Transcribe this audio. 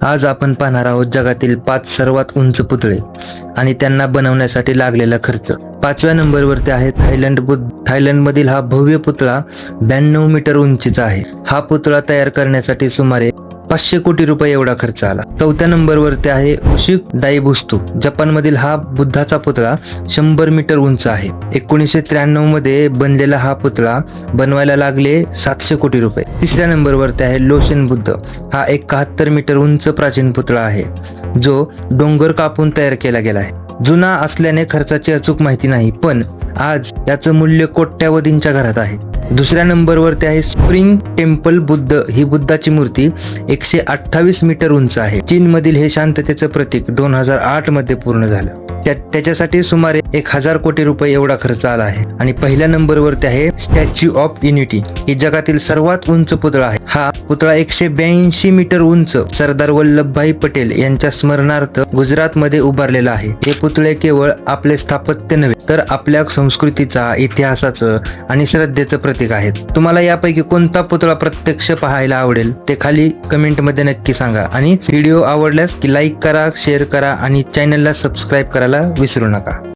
आज आपण पाहणार आहोत जगातील पाच सर्वात उंच पुतळे आणि त्यांना बनवण्यासाठी लागलेला खर्च. पाचव्या नंबरवरती आहे थायलंड बुद्ध. थायलंडमधील हा भव्य पुतळा ब्याण्णव मीटर उंचीचा आहे. हा पुतळा तयार करण्यासाठी सुमारे पाचशे कोटी रुपये एवढा खर्च आला. चौथ्या नंबरवरती आहे उशिक दाईबुस्तू जपानमधील हा बुद्धाचा पुतळा शंभर मीटर उंच आहे. एकोणीसशे त्र्याण्णवमध्ये बनलेला हा पुतळा बनवायला लागले सातशे कोटी रुपये. तिसऱ्या नंबरवरती आहे लोशन बुद्ध. हा एकाहत्तर मीटर उंच प्राचीन पुतळा आहे जो डोंगर कापून तयार केला गेला आहे. जुना असल्याने खर्चाची अचूक माहिती नाही पण आज याचं मूल्य कोट्यावधींच्या घरात आहे. दुसऱ्या नंबरवरती आहे स्प्रिंग टेम्पल बुद्ध. ही बुद्धाची मूर्ती एकशे अठ्ठावीस मीटर उंच आहे. चीनमधील हे शांततेचं प्रतीक दोन हजार आठमध्ये पूर्ण झालं. त्या त्याच्यासाठी सुमारे एक हजार कोटी रुपये एवढा खर्च आला आहे. आणि पहिल्या नंबरवरती आहे स्टॅच्यू ऑफ युनिटी ही जगातील सर्वात उंच पुतळा आहे. हा पुतळा एकशे ब्याऐंशी मीटर उंच सरदार वल्लभभाई पटेल यांच्या स्मरणार्थ गुजरात मध्ये उभारलेला आहे. हे पुतळे केवळ आपले स्थापत्य नव्हे तर आपल्या संस्कृतीचा इतिहासाचं आणि श्रद्धेचं प्रतीक आहेत. तुम्हाला यापैकी कोणता पुतळा प्रत्यक्ष पाहायला आवडेल ते खाली कमेंटमध्ये नक्की सांगा. आणि व्हिडिओ आवडल्यास की लाईक करा शेअर करा आणि चॅनलला सबस्क्राईब करायला विसरू नका.